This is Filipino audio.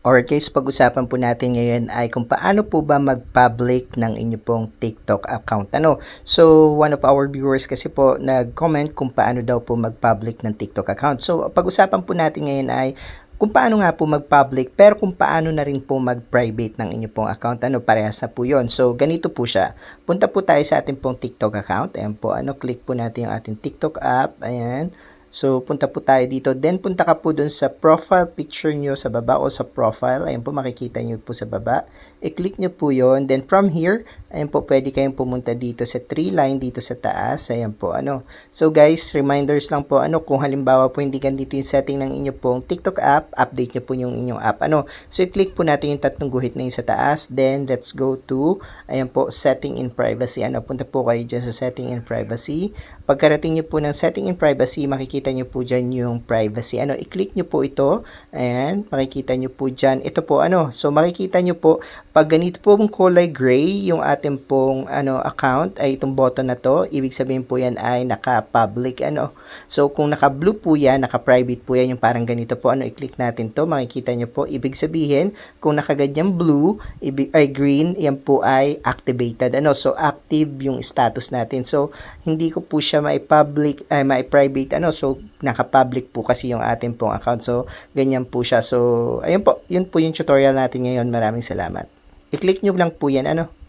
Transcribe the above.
Alright guys, pag-usapan po natin ngayon ay kung paano po ba mag-public ng inyo pong TikTok account. Ano? So, one of our viewers kasi po nag-comment kung paano daw po mag-public ng TikTok account. So, pag-usapan po natin ngayon ay kung paano nga po mag-public pero kung paano na rin po mag-private ng inyo pong account. Ano, parehas na po yon So, ganito po siya. Punta po tayo sa ating pong TikTok account. Ayan po, ano, click po natin yung ating TikTok app. Ayan. So, punta po tayo dito. Then, punta ka po dun sa profile picture nyo sa baba o sa profile. Ayan po, makikita nyo po sa baba. I-click nyo po yon Then, from here, ayan po, pwede kayong pumunta dito sa three line dito sa taas. Ayan po, ano. So, guys, reminders lang po, ano, kung halimbawa po hindi ganito yung setting ng inyo pong TikTok app, update nyo po yung inyong app. Ano, so, i-click po natin yung tatlong guhit na yung sa taas. Then, let's go to, ayan po, setting in privacy. Ano, punta po kayo dyan sa setting in privacy. Pagkarating nyo po ng setting in privacy, makikita nyo po dyan yung privacy. Ano, i-click nyo po ito. Ayan, makikita nyo po dyan. Ito po, ano, so makikita nyo po, pag ganito po kulay gray, yung ating pong ano, account, ay itong button na to, ibig sabihin po yan ay naka-public, ano. So, kung naka-blue po yan, naka-private po yan, yung parang ganito po, ano, i-click natin to, makikita nyo po, ibig sabihin, kung nakaganyan blue, ibig, ay green, yan po ay activated, ano. So, active yung status natin. So, hindi ko po siya mai-public, ay mai-private, ano. So, naka-public po kasi yung ating pong account. So, ganyan po siya. So, ayun po, yun po yung tutorial natin ngayon. Maraming salamat. I-click nyo lang po yan, ano.